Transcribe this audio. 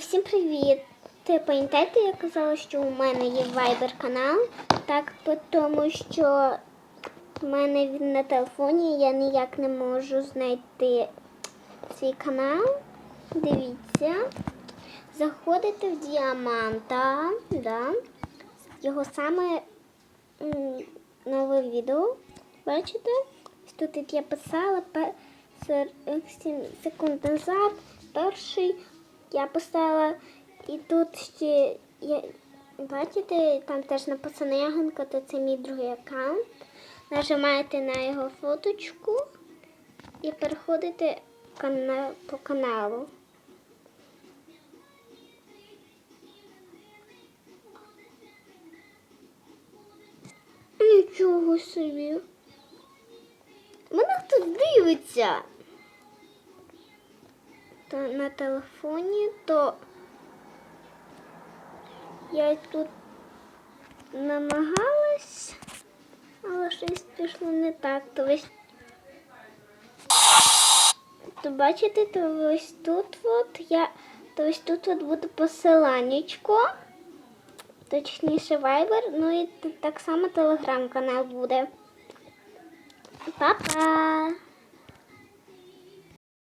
Всім привіт! Ти пам'ятаєте, я казала, що у мене є Viber канал? Так, тому що в мене він на телефоні, я ніяк не можу знайти свій канал. Дивіться. Заходите в діаманта, да. його саме нове відео. Бачите? Тут я писала пе- 7 секунд назад. Перший я поставила і тут ще я, бачите, там теж написано Ягонка, то це мій другий аккаунт. Нажимаєте на його фоточку і переходите по каналу. Нічого собі. Мене хтось дивиться. На телефоні, то я тут намагалась, але щось пішло не так. То ось то бачите, то ось тут от я, то ось тут от буде посиланнячко, точніше Viber, ну і так само телеграм-канал буде. Па-па!